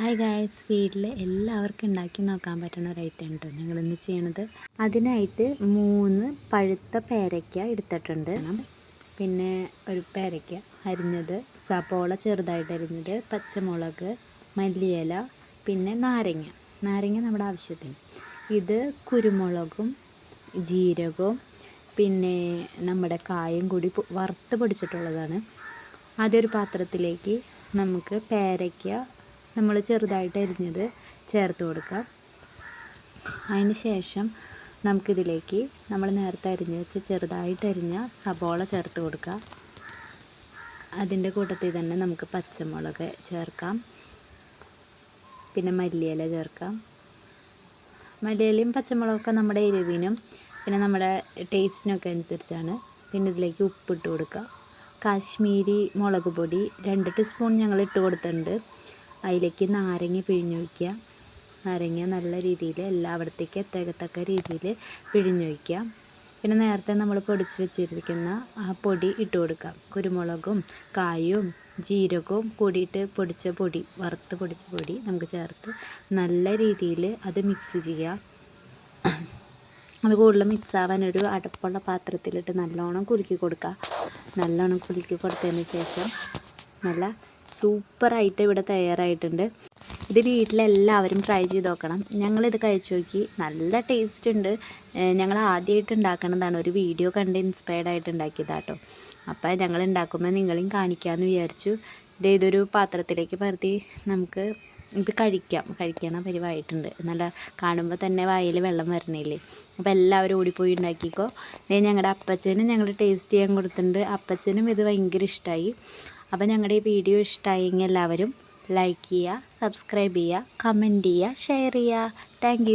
Hi guys വീട്ടിൽ എല്ലാവർക്കും ഉണ്ടാക്കി നോക്കാൻ പറ്റുന്ന ഒരു ഐറ്റം കേട്ടോ ഞങ്ങളിന്ന് ചെയ്യണത് അതിനായിട്ട് മൂന്ന് പഴുത്ത പേരയ്ക്ക എടുത്തിട്ടുണ്ട്. പിന്നെ ഒരു പേരയ്ക്ക അരിഞ്ഞത് സപ്പോള ചെറുതായിട്ട് അരിഞ്ഞത് പച്ചമുളക് മല്ലിയില പിന്നെ നാരങ്ങ. നാരങ്ങ നമ്മുടെ ആവശ്യത്തിന്. ഇത് കുരുമുളകും ജീരകവും പിന്നെ നമ്മുടെ കായും കൂടി വറുത്ത് പൊടിച്ചിട്ടുള്ളതാണ്. ആദ്യം ഒരു പാത്രത്തിലേക്ക് നമുക്ക് പേരയ്ക്ക നമ്മൾ ചെറുതായിട്ട് അരിഞ്ഞത് ചേർത്ത് കൊടുക്കുക അതിന് ശേഷം നമുക്കിതിലേക്ക് നമ്മൾ നേരത്തെ അരിഞ്ഞ് വെച്ച് ചെറുതായിട്ട് അരിഞ്ഞ സബോള ചേർത്ത് കൊടുക്കുക അതിന്റെ കൂട്ടത്തിൽ തന്നെ നമുക്ക് പച്ചമുളക് ചേർക്കാം. പിന്നെ മല്ലിയില ചേർക്കാം. മല്ലിയിലയും പച്ചമുളകൊക്കെ നമ്മുടെ എരിവിനും പിന്നെ നമ്മുടെ ടേസ്റ്റിനൊക്കെ അനുസരിച്ചാണ്. പിന്നെ ഇതിലേക്ക് ഉപ്പിട്ട് കൊടുക്കുക കാശ്മീരി മുളക് പൊടി രണ്ട് ടീസ്പൂൺ ഞങ്ങൾ ഇട്ട് കൊടുത്തിട്ടുണ്ട്. അതിലേക്ക് നാരങ്ങ പിഴിഞ്ഞൊഴിക്കുക. നാരങ്ങ നല്ല രീതിയിൽ എല്ലായിടത്തേക്ക് എത്തകത്തക്ക രീതിയിൽ പിഴിഞ്ഞൊഴിക്കുക. പിന്നെ നേരത്തെ നമ്മൾ പൊടിച്ച് വെച്ചിരിക്കുന്ന ആ പൊടി ഇട്ട് കൊടുക്കാം കുരുമുളകും കായും ജീരകവും കൂടിയിട്ട് പൊടിച്ച പൊടി വറുത്ത് പൊടിച്ച പൊടി നമുക്ക് ചേർത്ത് നല്ല രീതിയിൽ അത് മിക്സ് ചെയ്യുക. അത് കൂടുതൽ മിക്സ് ആവാൻ ഒരു അടപ്പുള്ള പാത്രത്തിലിട്ട് നല്ലോണം കുലുക്കി കൊടുക്കുക. നല്ലോണം കുലുക്കി കൊടുത്തതിന് ശേഷം നല്ല സൂപ്പറായിട്ട് ഇവിടെ തയ്യാറായിട്ടുണ്ട്. ഇത് വീട്ടിലെല്ലാവരും ട്രൈ ചെയ്ത് നോക്കണം. ഞങ്ങളിത് കഴിച്ചു നോക്കി. നല്ല ടേസ്റ്റ് ഉണ്ട്. ഞങ്ങൾ ആദ്യമായിട്ട് ഉണ്ടാക്കണതാണ്. ഒരു വീഡിയോ കണ്ട് ഇൻസ്പയർഡ് ആയിട്ട് ഉണ്ടാക്കിയതാട്ടോ അപ്പോൾ ഞങ്ങൾ ഉണ്ടാക്കുമ്പോൾ നിങ്ങളെയും കാണിക്കാമെന്ന് വിചാരിച്ചു. ഇത് ഇതൊരു പാത്രത്തിലേക്ക് പരത്തി നമുക്ക് ഇത് കഴിക്കാം. കഴിക്കണ പരിവായിട്ടുണ്ട്. നല്ല കാണുമ്പോൾ തന്നെ വായിൽ വെള്ളം വരണില്ലേ അപ്പോൾ എല്ലാവരും ഓടിപ്പോയി ഉണ്ടാക്കിക്കോ. ദേ ഞങ്ങളുടെ അപ്പച്ചനും ഞങ്ങൾ ടേസ്റ്റ് ചെയ്യാൻ കൊടുത്തിട്ടുണ്ട്. അപ്പച്ചനും ഇത് ഭയങ്കര ഇഷ്ടമായി അപ്പോൾ ഞങ്ങളുടെ ഈ വീഡിയോ ഇഷ്ടമായെങ്കിൽ എല്ലാവരും ലൈക്ക് ചെയ്യുക സബ്സ്ക്രൈബ് ചെയ്യുക കമന്റ് ചെയ്യുക ഷെയർ ചെയ്യുക താങ്ക്